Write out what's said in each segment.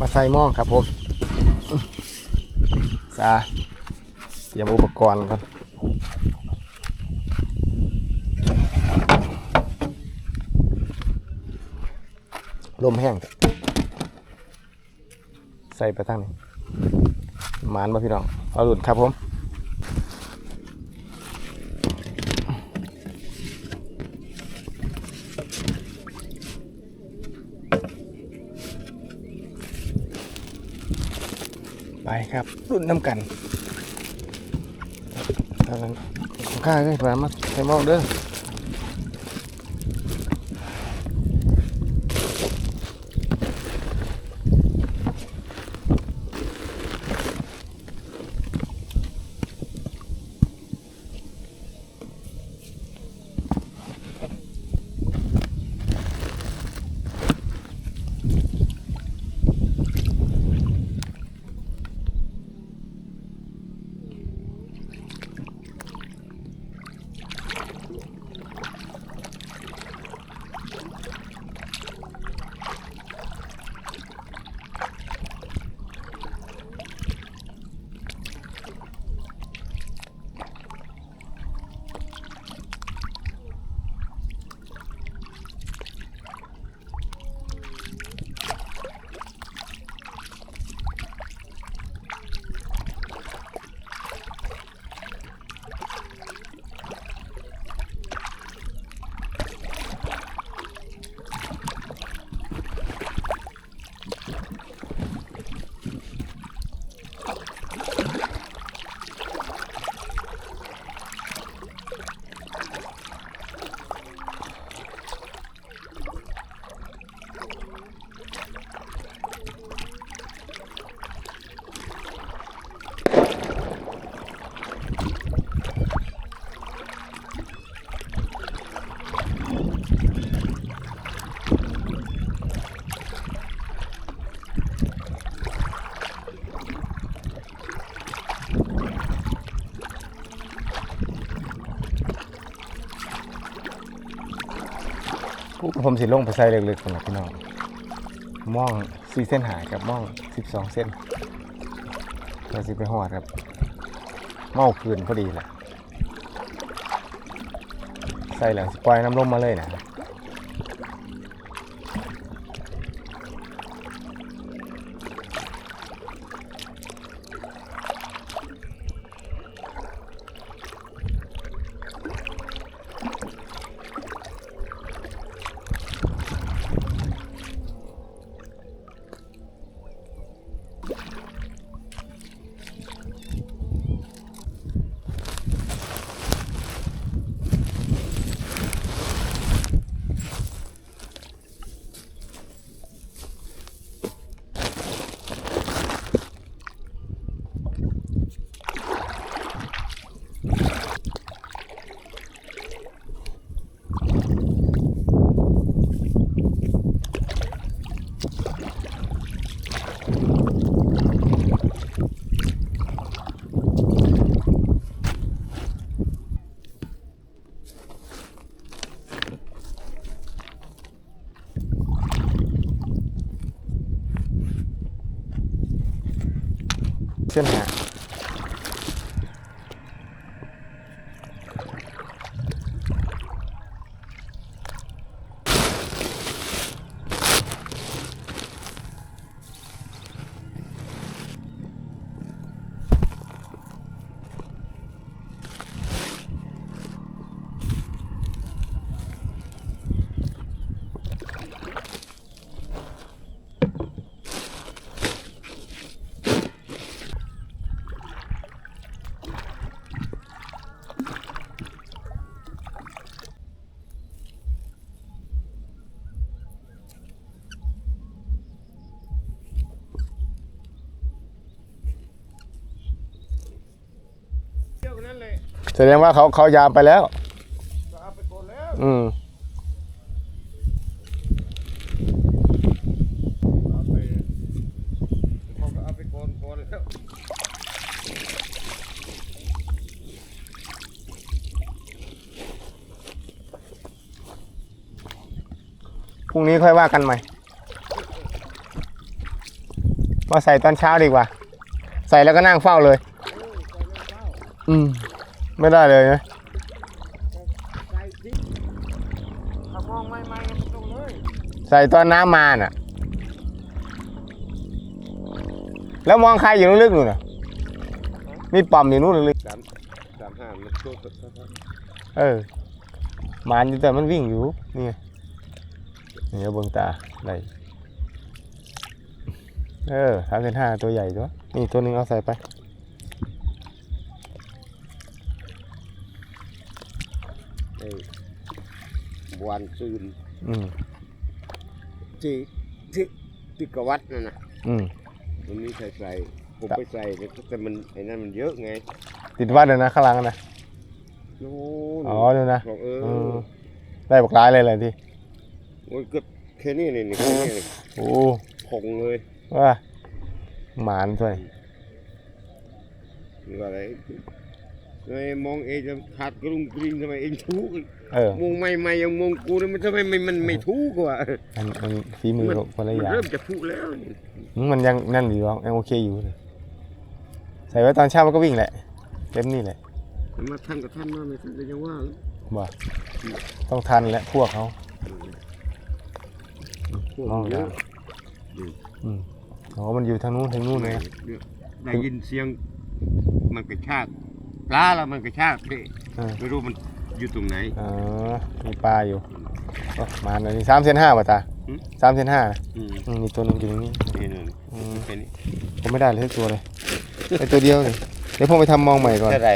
มาใส่หม้อครับผมซาเตรียมอุปกรณ์ครับลมแห้ง ใส่ไปทางนี้หมานมาพี่น้อง เอาหลุดครับผม ไปครับ รุ่นน้ำกันอนนั้นของข้าเลยผ่ามาใส่หม้อเด้อ ผมสิลงไปใส่เล็กๆคนละพี่น้องม่องสี่เส้นหายกับม่องสิบสองเส้นเราสิไปหอดครับเมาคืนพอดีแหละใส่แล้วสิปล่อยน้ำลมมาเลยนะ แสดงว่าเขาเขายามไปแล้วเอาไปก่อนแล้วอืมเอาไปเขาก็เอาไปก่อนก่อนแล้วพรุ่งนี้ค่อยว่ากันใหม่ มาใส่ตอนเช้าดีกว่า ใส่แล้วก็นั่งเฝ้าเลย อืม ไม่ได้เลยนะใส่ทิ้งถ้ามองไม่ไม่มันต้องเลยใส่ตอนน้ำมาน่ะ แล้วมองใครอยู่ลึกๆนู่นน่ะ มีป่อมอยู่นู่นลึกสามสามห้ามันโคตรสักๆเออหมานอยู่แต่มันวิ่งอยู่ นี่ไงนี่เอาเบิ่งตาไหนเออสามเซนห้าตัวใหญ่ตัวนี่ตัวหนึงเอาใส่ไป ไอ้วันซืนอืมที่ที่ที่กวัดนั่นนะอืมมันมีใส่ใส่ผมไปใส่แต่มันไอ้นั่นมันเยอะไงติดวัดเลยนะข้างหลังนะนู่นอ๋อดูนะบอกเอเอออได้บักร้ายเลยเลยที่โอ้ยเกือบแค่นี้นี่นี่แค่นี้นี่โอ้ผงเลยว่าหมานด้วยนี่ว่าอะไร ทำไมมองเองจะขาดกรุงกริงทำไมเองทุกข์เออมองไม่ไม่ยังมองกูนี่มันทำไมมันมันไม่ทุกข์วะมันมันฝีมือคนละมันอย่างเริ่มจะทุกข์แล้วนี่อืมมันยังนั่นอยู่หรอกยังโอเคอยู่เลยใส่ไว้ตอนเช้ามันก็วิ่งแหละเต็มนี่แหละแต่มาท่านกับท่านมาไม่ท่านก็ยังว่าบ่ต้องทันแหละพวกเขาพวกมองเยยาอะวอืมอ๋อมันอยู่ทางนู้นทางนู้นเลยนะได้ยินเสียงมันกระชาก ปลาแล้วมันกระชากพี่เออไม่รู้มันอยู่ตรงไหน อ๋อมีปลาอยู่โอ้หมานเลยนี่สามเซนห้าป่ะตาหืม สามเซนห้านะอืมอืมมีตัวหนึงอยู่ตรงนี้ นี่นี่อืม แค่นี้ผมไม่ได้เลยสักตัวเลยไอตัวเดียวเลยเดี๋ยวผมไปทำมองใหม่ก่อนเท่าไหร่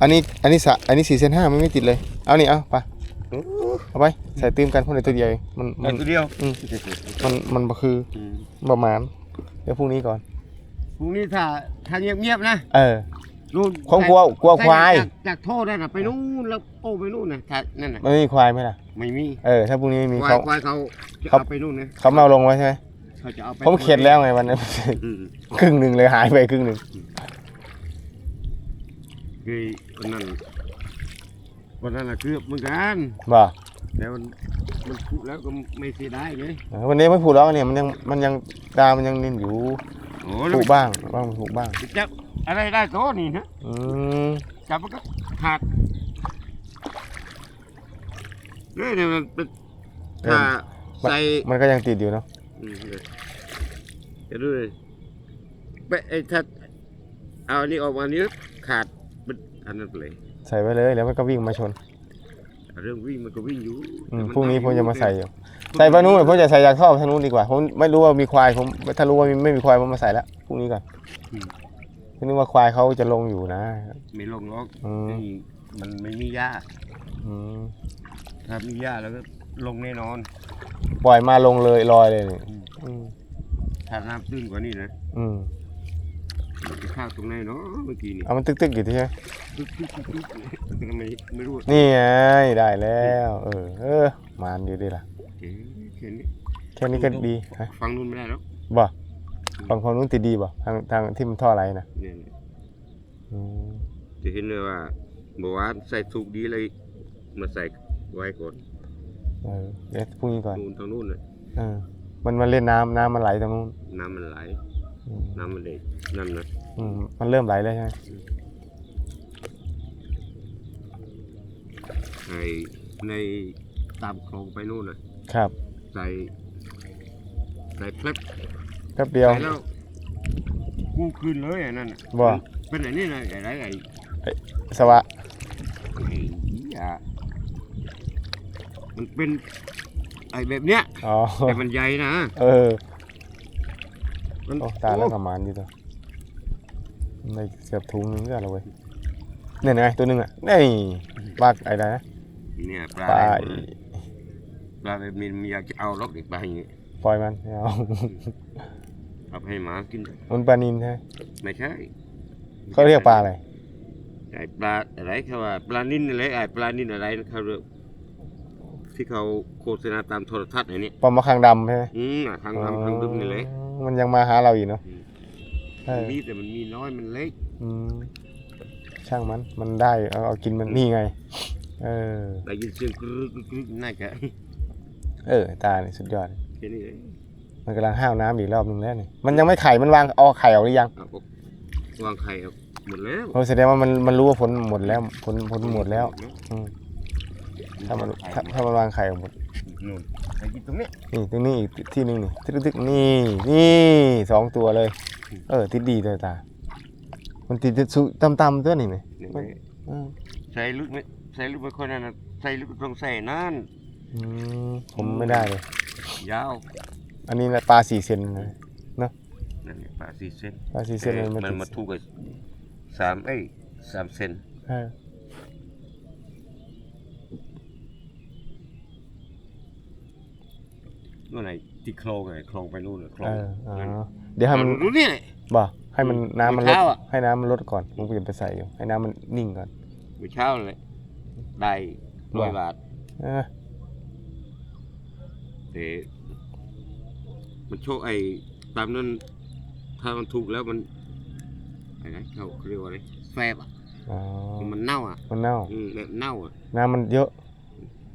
อันนี้อันนี้สะอันนี้สี่เซนห้ามันไม่ติดเลย เอานี่เอาไปเอาไปใส่ตื้มกันพวกในตัวเดียวเองมันมัเอานตัวเดียวอืม มันมันบ่คืออืมประมาณเดี๋ยวพรุ่งนี้ก่อน พรุ่งนี้ถ้าถ้าเงียบๆนะ เออ นู่นผมกลัวกลัวควาย จากจากโทษนั่นน่ะไปนู่นแล้วโอ้ไปนู่นนะถ้านั่นน่ะมันไม่มีควายไหมล่ะ ไม่มีเออ ถ้าพรุ่งนี้ไม่มีควายเขา ควายเขาจะเขา เอาไปนู่นนะเขาไม่เอาลงไว้ใช่ไหมเขาจะเอาไปผมเข็ดแล้วไงวันนั้น อืมครึ่งหนึ่งเลยหายไปครึ่งหนึ่งคือวันนั้นวันนั้นน่ะคือเหมือนกันบ่แต่มันมันพูดแล้วก็ไม่เสียดายไงเออวันนี้ไม่ผูกแล้วเนี่ยมันยังมันยังดาวมันยังนิ่นอยู่ โอ้แล้วผูกบ้างบ้างผูกบ้างจับอะไรได้โตนี่นะอืมจับมันก็ขาดเนี่ยเนี่ยมันเป็นถ้าใส่มันก็ยังติดอยู่เนาะอืมเลยจะดูเลยไปไอ้ถ้าเอาอันนี้ออกมาอันนี้ขาดมันอันนั้นไปเลย ใส่ไว้เลยแล้วมันก็วิ่งมาชน เรื่องวิ่งมันก็วิ่งอยู่อืมแต่พรุ่งนี้ผมจะมาใส่ออยู่ใส่ปลานู้นผมจะใส่ยางท่อทางนู้นดีกว่า ผมไม่รู้ว่ามีควายผมถ้ารู้ว่ามีไม่มีควายผมมาใส่แล้วพรุ่งนี้ก่อนนึกว่าควายเขาจะลงอยู่นะ ไม่ลงล็อกอืม นี่มันไม่มีหญ้าอืมถ้ามีหญ้าแล้วก็ลงแน่นอน ปล่อยมาลงเลยลอยเลยนี่อืม ถ้าน้ำตื้นกว่านี้นะ อืม มันจะเข้าตรงไหนเนาะเมื่อกี้นี่เอามันตึกๆอยู่ที่ใช่ไหมตึ๊กตึ๊กตึ๊กตึ๊กตึ๊กไม่ไม่รู้นี่ไงได้แล้ว เออ เออมานอยู่ดีล่ะเจ๊แค่นี้แค่นี้ก็ดีฮะฟังนู่นไม่ได้แล้วบ่ฝั่งคนนู้นติดดีบ่ทางทางที่มันท่ออะไรนะเนี่ยอืมจะเห็นเลยว่าบอกว่าใส่ถูกดีเลยมาใส่ไว้ก่อนเออเดี๋ยวพรุ่งนี้ก่อนนู่นทางนู่นน่ะเออมันมันเล่นน้ำน้ำมันไหลตรงนู้นน้ำมันไหลอืม น้ำมันเด็กนั่นนะอืมมันเริ่มไหลแล้วใช่ไหมไอ้ในตามคลองไปนู่นน่ะครับใส่ใส่เพล็บแป๊บเดียวใส่แล้วกู้คืนเลยไอ้นั่นน่ะบ่เป็นไอ้นี่นะไอ้ไรไอ้สวะไอ้เหี้ยมันเป็นไอ้แบบเนี้ยอ๋อแต่มันใหญ่นะเออ มันโอ้ตายแล้วกับมันอยู่ตัวไม่เกือบถุงนึงก็แล้วเว้ยเนี่ยไงตัวหนึงอะนี่ปลาไอ้ไรนะเนี่ยปลาปลาอะไรปลาแบบนี้มันอยากจะเอาล็อกเด็กปลาอย่างงี้ปล่อยมันไม่เอาเอาไปให้หมากินมันปลานินใช่ไหมไม่ใช่เขาเรียกปลาอะไรไอ้ปลาอะไรเขาว่าปลานินอะไรไอ้ปลานินอะไรนะเขาเรียกที่เขาโฆษณาตามโทรทัศน์ไอ้นี่ปลามาคางดำใช่ไหมอืมอะทางทางทางดึงนี่เลยอ๋อ มันยังมาหาเราอีกเนาะเออมีแต่มันมีน้อยมันเล็กอืมช่างมันมันได้เอาเอากินมันนี่ไง เออได้ยินเสียงกรึกกรึกกรึกน่าจะเออตาเนี่ยสุดยอด แค่นี้เลยมันกำลังห้าวน้ำอีกรอบหนึงแล้วนี่มันยังไม่ไข่มันวางเอาไข่ออกหรือยังเอาวางไข่เอาหมดแล้วโอ้แสดงว่ามันมันรู้ว่าผลหมดแล้วผลผลหมดแล้ว อืมถ้ามันถ้าถ้ามันวางไข่ออกหมดนู่น ไข่กินตรงนี้นี่ตรงนี้อีกที่หนึงนี่ตึกตึกๆนี่นี่สองตัวเลย เออติดดีเลยตา มันติดสุต่ำๆตัวนี่ไหมนี่มันอืมใส่ลึกไหมใส่ลึกไปคนนั้นน่ะใส่ลึกต้องใส่นั่นอืมผมไม่ได้เลย ยาว อันนี้นะปลาสี่เซนเลยนั่นนี่ปลาสี่เซนปลาสี่เซนมันมัไม่นติดมาถูกกับสามเอ้ยสามเซน เออ นู่นไหนที่โคลงไงโคลงไปนู่นเลยโคลเองออ๋อเดี๋ยวให้มันรู้เนี่ย บ่ให้มันน้ำมันลดเช้าอะ ให้น้ำมันลดก่อนผมก็จะไปใส่อยู่ให้น้ำมันนิ่งก่อน เมื่อเช้าเลยได้ร้อยบาทเออแต่มันโชคไอ้ตามนั้นถ้ามันถูกแล้วมันอะไรนะเขาเรียกว่าอะไรแฟบอะอ๋อมันเน่าอะมันเน่า อืมแบบเน่าอะน้ำมันเยอะ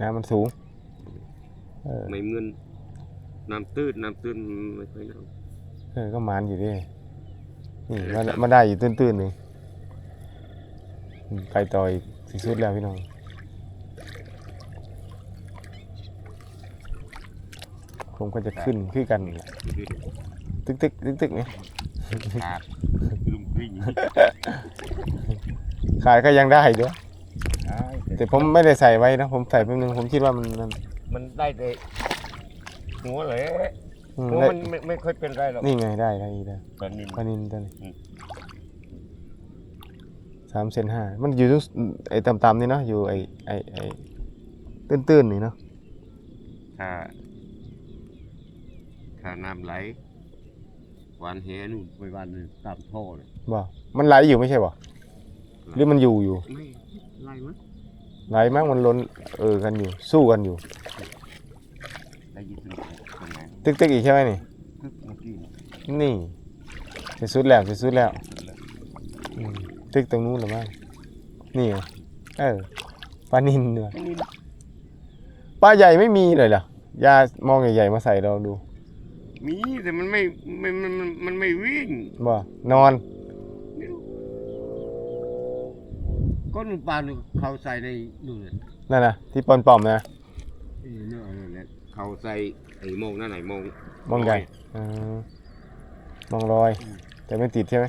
น้ำมันสูง เออไม่เหมือน น้ำตื้นน้ำตื้นไม่ค่อยเน่าเออก็มันอยู่ดินี่มันมันได้อยู่ตื้นๆหนึ่งอืมไปต่ออีกสิสุดแล้วพี่น้องผมก็จะขึ้นขึ้นกันนี่แหละตึกตึกตึกตึกๆเนี่ยขาดลุงกลิ้งขายก็ยังได้ด้วยแต่ผมไม่ได้ใส่ไว้นะ ผมใส่แป๊บนึงผมคิดว่ามันมันมันได้แต่ หัวเลยอืมหัวได้มันไม่ไม่ค่อยเป็นไรหรอกนี่ไงได้ได้ได้ปลานิน ปลานินตัวนี้อืม สามเซนห้ามันอยู่ตรงไอ้ต่ำๆนี่เนาะอยู่ไอ้ไอ้ไอ้ตื้นๆนี่เนาะถ้าถ้าน้ำไหลหวานแหนู่นไปหวานนู่นตามท่อเลยบ่มันไหลอยู่ไม่ใช่บ่หรือมันอยู่อยู่ ไม่ไหลมั้ยไหลมั้งมันล้นเออกันอยู่ สู้กันอยู่ได้ยินถึงตรงไหน ตึกตึกอีกใช่ไหมนี่ ตึ๊กเมื่อกี้นี่นี่จะสุดแล้วจะสุดแล้วอืมตึกตรงนู้นหรือมั้งนี่ไงเออปลานินด้วยปลานินปลาใหญ่ไม่มีเลยเหรอยามองใหญ่ๆมาใส่ลองดูมีแต่มันไม่ไม่มันมันมันไม่วิ่งบ่นอน ไม่รู้ก้อนปลาเนี่ยเขาใส่ในนู่นน่ะนั่นนะที่ปอนปอมๆนะเออเนี่ยนั่นแหละเขาใส่ ไอ้โมงนั่นไหนโมงมองใหญ่อืมมองลอย แต่ไม่ติดใช่ไหม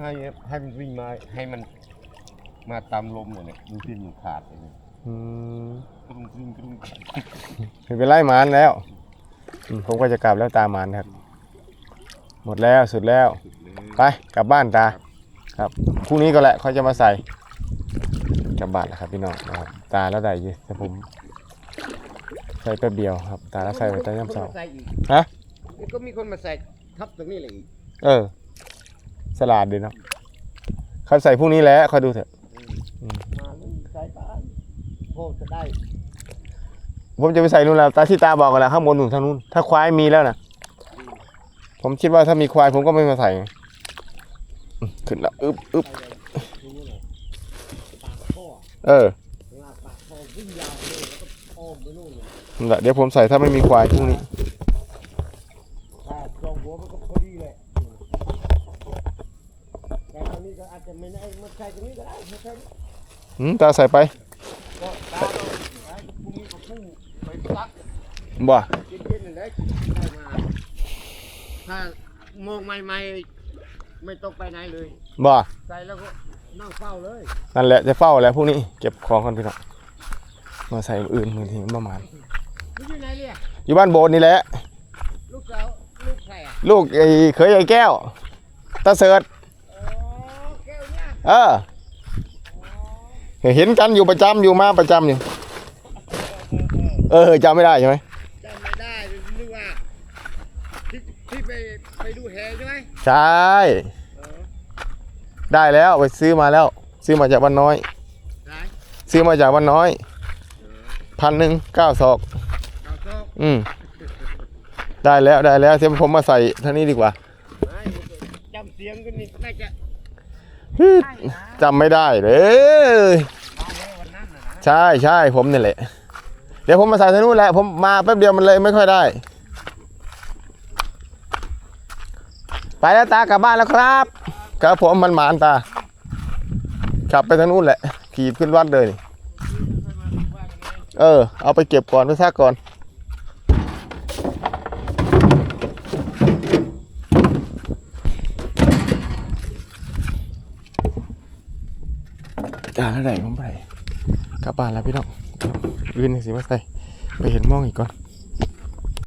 ให้ให้มันวิ่งมาให้มันมาตามลมเนี่ยดูที่มันขาดเลยเนี่ยอืมกรุงกรุงกรุงไม่เป็นไรหมานแล้วอืมผมก็จะกลับแล้วตามหมานครับ หมดแล้วสุดแล้ว ไปกลับบ้านตา ครับพรุ่งนี้ก็แหละเขาจะมาใส่กลับบ้านแล้วครับพี่น้องนะครับตาแล้วได้อยี่แต่ผมใส่แป๊บเดียวครับ ตาแล้วใส่ไว้ตอนย่ำเสาร์ใส่อีกฮะเดี๋ยวก็มีคนมาใส่ทับตรงนี้เลยอีกเออ สลาดดีเนาะเขาใส่พรุ่งนี้แหล้วคอยดูเถอะ มาเล่นใส่ตาโอ้จะได้ผมจะไปใส่นู่นแล้ว ตาที่ตาบอกกันแล้วข้างบนหนุนทางนู้น ถ้าควายมีแล้วนะผมคิดว่าถ้ามีควายผมก็ไม่มาใส่ไงอืมขึ้นแล้วอึบอึบดูนี่เลยปากท่อเออเวลาปากท่อวิ่งยาวเลยแล้วก็อ้อมไป นู่นเลยนั่นแหละเดี๋ยวผมใส่ถ้าไม่มีควายพรุ่งนี้ถ้าจองหัวมันก็พอดีเลยแต่ตอนนี้ก็อาจจะไม่ได้มาใส่ตรงนี้ก็ได้ไม่ใช่อืมตาใส่ไปก็ตาเราไอ้พวกนี้ก็พุ่งไปซักบ่เย็นๆนั่นแหละได้มาถ้ามองใหม่ๆไม่ต้องไปไหนเลย บ่ใส่แล้วก็นั่งเฝ้าเลยนั่นแหละจะเฝ้าแล้วพรุ่งนี้ เก็บของกันพี่น้องมาใส่อื่นบางทีประมาณนี่ อยู่ไหนเนี่ยอยู่บ้านโบนนี่แหละ ลูกสาวลูกใครอะลูกไอ้เคยไอ้แก้วตาเสิร์ตอ๋อแก้วเนี่ยเออ เห็นกันอยู่ประจำอยู่มาประจำอยู่ เออจำไม่ได้ใช่ไหมจำไม่ได้นึกว่าที่ที่ไปไปดูแหใช่ไหมใช่ เออได้แล้วไปซื้อมาแล้ว ซื้อมาจากวันน้อย ไหนซื้อมาจากวันน้อยพันหนึ่งเก้าศอกข่าวโซ่ อืมได้แล้วได้แล้วเดี๋ยวผมมาใส่ท่านี้ดีกว่าไม่จำเสียงกันนี่น่าจะฮึดจำไม่ได้เลยมาแล้ววันนั้นนะนะใช่ใช่ผมนี่แหละ เดี๋ยวผมมาใส่ท่านู้นแหละ ผมมาแป๊บเดียวมันเลยไม่ค่อยได้ ไปแล้วตากลับบ้านแล้วครับครับผมมันหมานตาขับไปทางนู้นแหละ ขี่ขึ้นวัดเลยนี่เออ เอาไปเก็บก่อนไปซักก่อน จานเท่าไหร่ผมไปกลับบ้านแล้วพี่น้องอื่นสิมาใส่ไปเห็นมองอีกก่อน